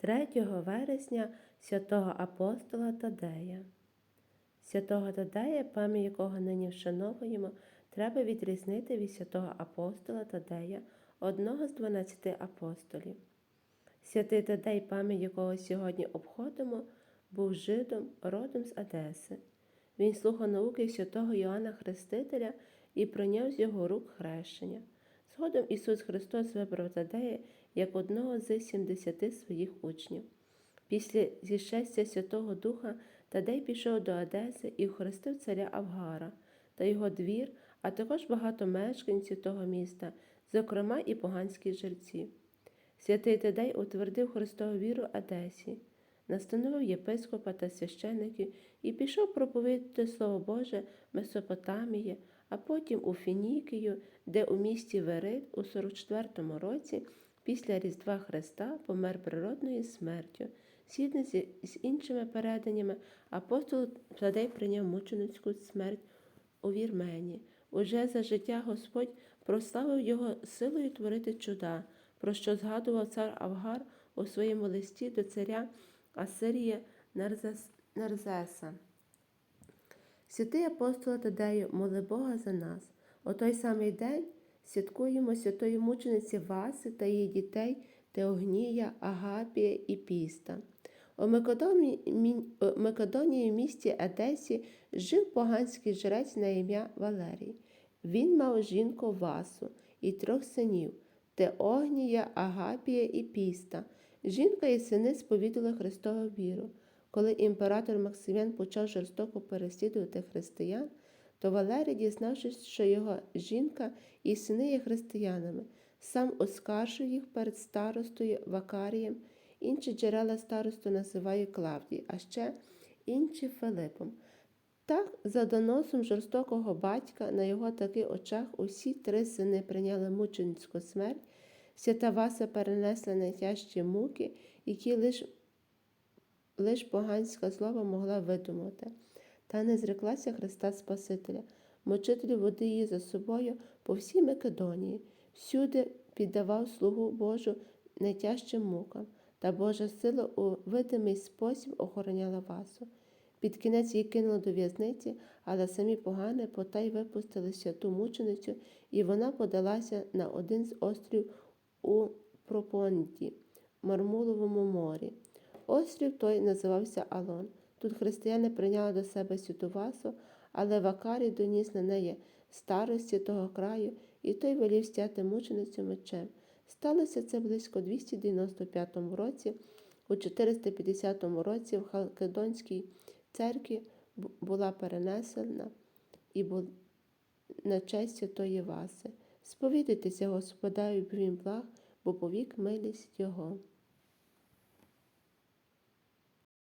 3 вересня святого апостола Тадея. Святого Тадея, пам'ять якого нині вшановуємо, треба відрізнити від святого апостола Тадея, одного з дванадцяти апостолів. Святий Тадей, пам'ять якого сьогодні обходимо, був жидом, родом з Одеси. Він слухав науки святого Йоанна Хрестителя і прийняв з його рук хрещення. Згодом Ісус Христос вибрав Тадея як одного з 70 своїх учнів. Після зішестя Святого Духа Тадей пішов до Одеси і охрестив царя Авгара та його двір, а також багато мешканців того міста, зокрема і поганські жерці. Святий Тадей утвердив Христову віру Одесі, настановив єпископа та священиків і пішов проповідати Слово Боже Месопотамії, а потім у Фінікію, де у місті Верит у 44-му році після Різдва Христа помер природною смертю. Згідно з, іншими переданнями, апостол Тадей прийняв мученицьку смерть у Вірменії. Уже за життя Господь прославив його силою творити чуда, про що згадував цар Авгар у своєму листі до царя Асирія Нарзес- Нарзеса. Святий апостол Тадею, моли Бога за нас. У той самий день святкуємо святої мучениці Васи та її дітей Теогнія, Агапія і Піста. У Македонії, в місті Едесі жив поганський жрець на ім'я Валерій. Він мав жінку Васу і трьох синів Теогнія, Агапія і Піста. Жінка і сини сповідали Христову віру. Коли імператор Максимян почав жорстоко переслідувати християн, то Валерій, дізнавшись, що його жінка і сини є християнами, сам оскаржив їх перед старостою Вакарієм, інші джерела старосту називає Клавдій, а ще інші Филипом. Так, за доносом жорстокого батька на його таких очах усі три сини прийняли мученицьку смерть, свята Васа перенесла найтяжчі муки, які лише лиш поганська слова могла видумати, та не зреклася Христа Спасителя. Мочитель води її за собою по всій Македонії, всюди піддавав слугу Божу найтяжчим мукам, та Божа сила у видимий спосіб охороняла Васу. Під кінець її кинули до в'язниці, але самі погани потай випустили святу мученицю, і вона подалася на один з острів у Пропонті, Мармуловому морі. Острів той називався Алон. Тут християни прийняли до себе святу Васу, але Вакарій доніс на неї старості того краю, і той велів стяти мученицю мечем. Сталося це близько 295 році. У 450 році в Халкидонській церкві була перенесена і бу- на честь святої Васи. Сповідайтеся Господаю, він благ, бо повік милість Його.